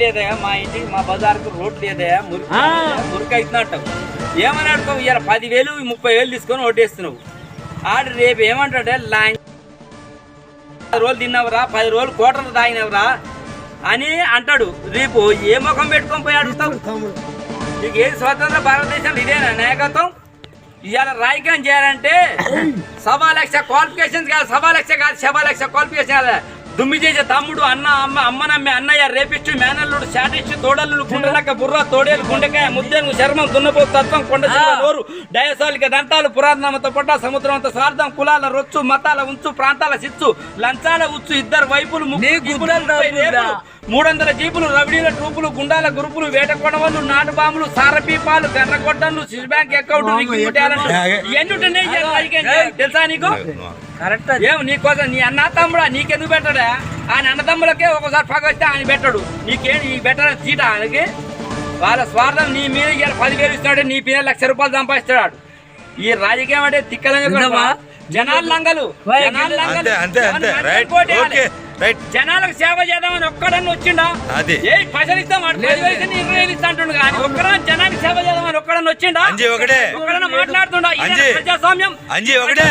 లేదా మా ఇంటికి మా బజార్కు రోడ్ లేదా మురికి మురికి అవుతున్నట్టు ఏమని అడుకో ఇవాళ పదివేలు ముప్పై వేలు తీసుకొని ఓటేస్తున్నావు. ఆడు రేపు ఏమంటాడే లాంగ్ పది రోజులు తిన్నావురా పది రోజులు కోటలు తాగినవరా అని అంటాడు. రేపు ఏ ముఖం పెట్టుకొని పోయి అడుగుతావు? నీకు ఏది స్వతంత్ర భారతదేశంలో ఇదేనా నాయకత్వం? ఇవాళ రాజకీయం చేయాలంటే సవా లక్ష క్వాలిఫికేషన్స్ కాదు సవా లక్ష కాదు సవా లక్ష క్వాలిఫికేషన్ దుమ్మి చేసే తమ్ముడు అన్న అమ్మ అమ్మ నమ్మి అన్నయ్య రేపిచ్చు మేనల్లుడు శాటిచ్చు తోడల్లుడు గుండెలక్క బుర్ర తోడేలు గుండెకాయ ముద్దెను చర్మం దున్నపో తత్వం కొండ నోరు డయసాలిక దంతాలు పురాతనమత పొట్ట సముద్రమంత స్వార్థం కులాల రొచ్చు మతాల ఉంచు ప్రాంతాల సిచ్చు లంచాల ఉచ్చు ఇద్దరు వైపులు ముగ్గురు మూడు వందల జీపులు రవిడీల ట్రూపులు గుండాల గ్రూపులు వేట కొడవలు నాటు బాంబులు సారపీపాలు గర్రగొడ్డలు స్విస్ బ్యాంక్ అకౌంట్. తెలుసా నీకు? కరెక్ట్ ఏం నీకోసం నీ అన్న తమ్ముడా నీకెందుకు పెట్టడా? ఆయన అన్నదమ్ములకే ఒకసారి పగ వస్తే ఆయన పెట్టడు. నీకేం నీ పెట్టడం చీట ఆయనకి? వాళ్ళ స్వార్థం నీ మీద ఇవాళ పదివేలు ఇస్తున్నాడు నీ మీద లక్ష రూపాయలు సంపాదిస్తాడు ఈ రాజకీయం అంటే తిక్కలంగా? జనాలు లంగలు. జనాలు లంగలు. జనాలకు సేవ చేద్దామని ఒక్కడన్నా వచ్చిండా అది. ఏ పైసలు ఇస్తాం ఇరవై వేలు ఇస్తా అంటుండు కానీ ఒక్కడన్నా జనానికి సేవ చేద్దామని ఒక్కడన్నా వచ్చిండా ఒకటే. ఒక్కడన్నా మాట్లాడుతుండా. ప్రజాస్వామ్యం అంజీ ఒకటే.